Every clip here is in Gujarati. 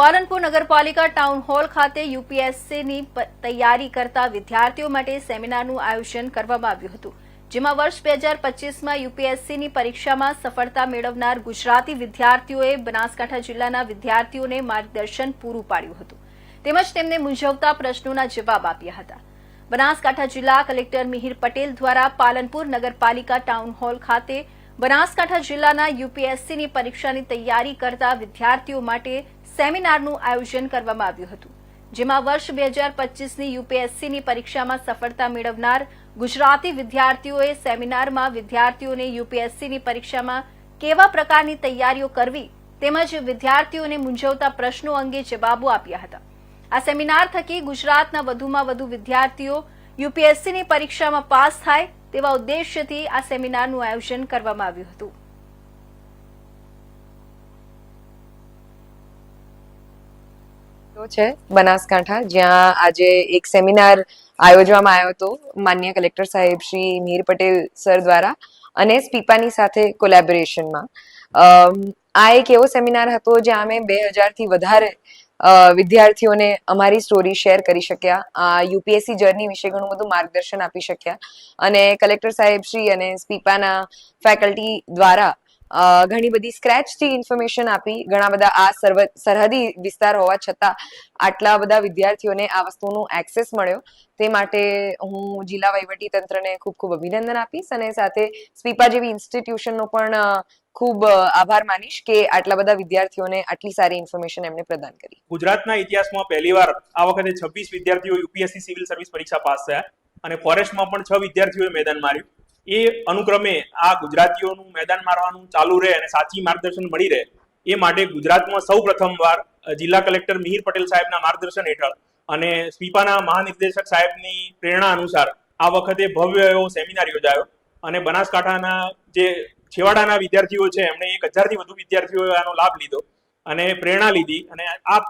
પાલનપુર નગરપાલિકા ટાઉન હોલ ખાતે યુપીએસસીની તૈયારી કરતા વિદ્યાર્થીઓ માટે સેમિનારનું આયોજન કરવામાં આવ્યું હતું, જેમાં વર્ષ બે હજાર પચીસમાં યુપીએસસીની પરીક્ષામાં સફળતા મેળવનાર ગુજરાતી વિદ્યાર્થીઓએ બનાસકાંઠા જિલ્લાના વિદ્યાર્થીઓને માર્ગદર્શન પૂરું પાડ્યું હતું. તેમજ તેમને મૂંઝવતા પ્રશ્નોના જવાબ આપ્યા હતા. બનાસકાંઠા જિલ્લા કલેક્ટર મિહિર પટેલ દ્વારા પાલનપુર નગરપાલિકા ટાઉન હોલ ખાતે બનાસકાંઠા જિલ્લાના યુપીએસસીની પરીક્ષાની તૈયારી કરતા વિદ્યાર્થીઓ માટે સેમિનારનું આયોજન કરવામાં આવ્યું હતું, જેમાં વર્ષ બે હજાર પચીસની યુપીએસસીની પરીક્ષામાં સફળતા મેળવનાર ગુજરાતી વિદ્યાર્થીઓએ સેમિનારમાં વિદ્યાર્થીઓને યુપીએસસીની પરીક્ષામાં કેવા પ્રકારની તૈયારીઓ કરવી તેમજ વિદ્યાર્થીઓને મૂંઝવતા પ્રશ્નો અંગે જવાબો આપ્યા હતા. આ સેમિનાર થકી ગુજરાતના વધુમાં વધુ વિદ્યાર્થીઓ યુપીએસસીની પરીક્ષામાં પાસ થાય તેવા ઉદ્દેશ્યથી આ સેમિનારનું આયોજન કરવામાં આવ્યું હતું. તો છે બનાસકાંઠા, જ્યાં આજે એક સેમિનાર આયોજવામાં આવ્યો હતો માન્ય કલેક્ટર સાહેબ શ્રી મીર પટેલ સર દ્વારા અને સ્પીપાની સાથે કોલેબોરેશનમાં. આ એક એવો સેમિનાર હતો જ્યાં અમે બે હજારથી વધારે વિદ્યાર્થીઓને અમારી સ્ટોરી શેર કરી શક્યા. આ યુપીએસસી જર્ની વિશે ઘણું બધું માર્ગદર્શન આપી શક્યા. અને કલેક્ટર સાહેબ શ્રી અને સ્પીપાના ફેકલ્ટી દ્વારા ઘણી બધી સ્ક્રેચથી ઇન્ફોર્મેશન આપી. ઘણા બધા આ સરહદી વિસ્તાર હોવા છતાં આટલા બધા વિદ્યાર્થીઓને આ વસ્તુનો એક્સેસ મળ્યો. તે માટે હું જિલ્લા વહીવટી તંત્રને ખૂબ ખૂબ અભિનંદન આપીશ અને સાથે સ્પીપા જેવી ઇન્સ્ટિટ્યુશનનો પણ ખૂબ આભાર માનીશ કે આટલા બધા વિદ્યાર્થીઓને આટલી સારી ઇન્ફોર્મેશન એમને પ્રદાન કરી. ગુજરાતના ઇતિહાસમાં પહેલીવાર આ વખતે છવ્વીસ વિદ્યાર્થીઓ યુપીએસસી સિવિલ સર્વિસ પરીક્ષા પાસ થયા અને ફોરેસ્ટમાં પણ છ વિદ્યાર્થીઓએ મેદાન માર્યું. એ અનુક્રમે આ ગુજરાતીઓનું મેદાન મારવાનું ચાલુ રહે અને સાચી માર્ગદર્શન મળી રહે, એ માટે ગુજરાતમાં સૌ પ્રથમવાર જિલ્લા કલેક્ટર મિહિર પટેલ સાહેબના માર્ગદર્શન હેઠળ અને સ્પીપાના મહાનિર્દેશક સાહેબની પ્રેરણા અનુસાર આ વખતે ભવ્ય એવો સેમિનાર યોજાયો અને બનાસકાંઠાના જે છેવાડાના વિદ્યાર્થીઓ છે, એમણે એક હજારથી વધુ વિદ્યાર્થીઓએ આનો લાભ લીધો અને પ્રેરણા લીધી અને આ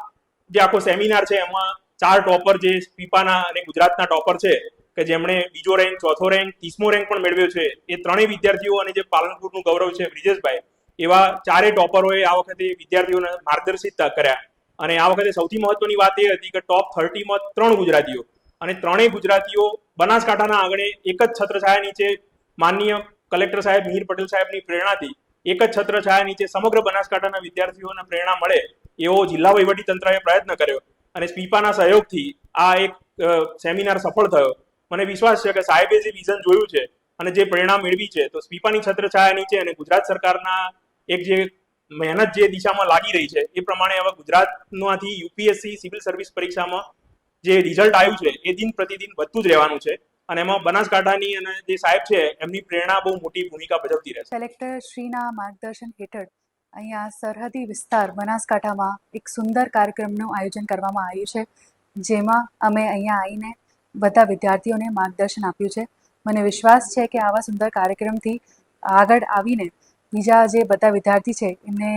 જે આખો સેમિનાર છે, એમાં ચાર ટોપર જે પીપાના અને ગુજરાતના ટોપર છે કે જેમણે બીજો રેન્ક ચોથો રેન્ક ત્રીસમો રેન્ક પણ મેળવ્યો છે, એ ત્રણેય વિદ્યાર્થીઓ અને જે પાલનપુરનું ગૌરવ છે બ્રિજેશભાઈ, એવા ચારે ટોપરોએ આ વખતે વિદ્યાર્થીઓને માર્ગદર્શિત કર્યા. અને આ વખતે સૌથી મહત્વની વાત એ હતી કે ટોપ થર્ટીમાં ત્રણ ગુજરાતીઓ અને ત્રણેય ગુજરાતીઓ બનાસકાંઠાના આંગણે એક જ છત્રછાયા નીચે માનનીય કલેક્ટર સાહેબ મિહિર પટેલ સાહેબની પ્રેરણાથી એક જ છત્રછાયા નીચે સમગ્ર બનાસકાંઠાના વિદ્યાર્થીઓને પ્રેરણા મળે એવો જિલ્લા વહીવટી તંત્રએ પ્રયત્ન કર્યો. અને સ્પીપાના સહયોગથી આ એક સેમિનાર સફળ થયો. મને વિશ્વાસ છે કે સાહેબે જે વિઝન જોયું છે અને જે પ્રેરણા મેળવી છે, તો સ્પીપાની છત્રછાયા નીચે અને ગુજરાત સરકારના એક જે મહેનત જે દિશામાં લાગી રહી છે, એ પ્રમાણે હવે ગુજરાતમાંથી યુપીએસસી સિવિલ સર્વિસ પરીક્ષામાં જે રિઝલ્ટ આવ્યું છે, એ દિન પ્રતિદિન વધતું જ રહેવાનું છે. અને એમાં બનાસકાંઠાની અને જે સાહેબ છે, એમની પ્રેરણા બહુ મોટી ભૂમિકા ભજવતી રહેશે. કલેક્ટર શ્રીના માર્ગદર્શન હેઠળ અહીંયા સરહદી વિસ્તાર બનાસકાંઠામાં એક સુંદર કાર્યક્રમનું આયોજન કરવામાં આવ્યું છે, જેમાં અમે અહીંયા આવીને બધા વિદ્યાર્થીઓને માર્ગદર્શન આપ્યું છે. મને વિશ્વાસ છે કે આવા સુંદર કાર્યક્રમથી આગળ આવીને બીજા જે બધા વિદ્યાર્થી છે એમને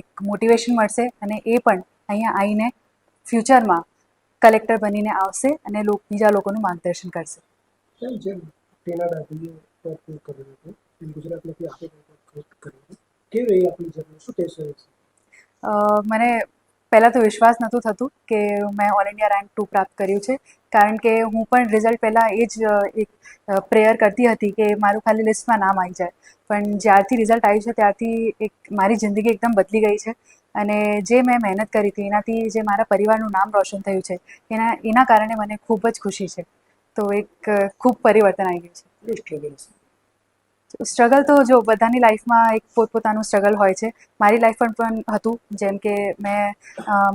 એક મોટિવેશન મળશે અને એ પણ અહીંયા આવીને ફ્યુચરમાં કલેક્ટર બનીને આવશે અને લોક બીજા લોકોનું માર્ગદર્શન કરશે. મને પહેલાં તો વિશ્વાસ નહોતું થતું કે મેં ઓલ ઇન્ડિયા રેન્ક ટુ પ્રાપ્ત કર્યું છે. કારણ કે હું પણ રિઝલ્ટ પહેલાં એ જ, એક પ્રેયર કરતી હતી કે મારું ખાલી લિસ્ટમાં નામ આવી જાય. પણ જ્યારથી રિઝલ્ટ આવ્યું છે ત્યારથી એક, મારી જિંદગી એકદમ બદલી ગઈ છે. અને જે મેં મહેનત કરી હતી, એનાથી જે મારા પરિવારનું નામ રોશન થયું છે, એના એના કારણે મને ખૂબ જ ખુશી છે. તો એક ખૂબ પરિવર્તન આવી ગયું છે. સ્ટ્રગલ તો જો બધાની લાઈફમાં એક પોતપોતાનું સ્ટ્રગલ હોય છે. મારી લાઈફ પણ પણ હતું, જેમ કે મેં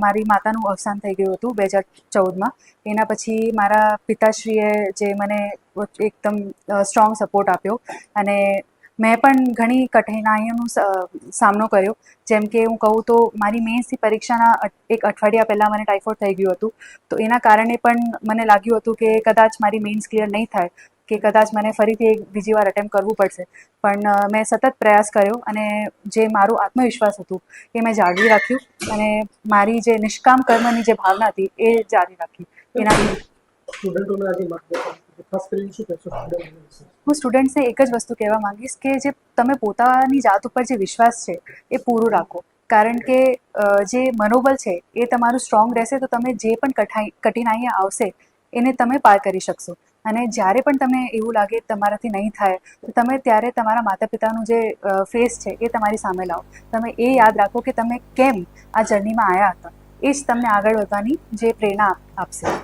મારી માતાનું અવસાન થઈ ગયું હતું બે હજાર ચૌદમાં. એના પછી મારા પિતાશ્રીએ જે મને એકદમ સ્ટ્રોંગ સપોર્ટ આપ્યો અને મેં પણ ઘણી કઠિનાઈઓનો સામનો કર્યો. જેમ કે હું કહું તો મારી મેન્સની પરીક્ષાના એક અઠવાડિયા પહેલાં મને ટાઇફોઇડ થઈ ગયું હતું. તો એના કારણે પણ મને લાગ્યું હતું કે કદાચ મારી મેન્સ ક્લિયર નહીં થાય. કે કદાચ મને ફરીથી એક બીજી વાર અટેમ્પ કરવું પડશે. પણ મેં સતત પ્રયાસ કર્યો અને જે મારું આત્મવિશ્વાસ હતું એ મેં જાળવી રાખ્યું અને મારી જે નિષ્કામ કર્મની જે ભાવના હતી એ જાળવી રાખી. એનાથી વિશે? હું સ્ટુડન્ટ્સને એક જ વસ્તુ કહેવા માંગીશ કે જે તમે પોતાની જાત ઉપર જે વિશ્વાસ છે એ પૂરું રાખો. કારણ કે જે મનોબળ છે એ તમારું સ્ટ્રોંગ રહેશે તો તમે જે પણ કઠાઈ કઠિનાઈઓ આવશે એને તમે પાર કરી શકશો. અને જ્યારે પણ તમને એવું લાગે તમારાથી નહીં થાય, તો તમે ત્યારે તમારા માતા પિતાનું જે ફેસ છે એ તમારી સામે લાવો. તમે એ યાદ રાખો કે તમે કેમ આ જર્નીમાં આવ્યા હતા. એ જ તમને આગળ વધવાની જે પ્રેરણા આપશે.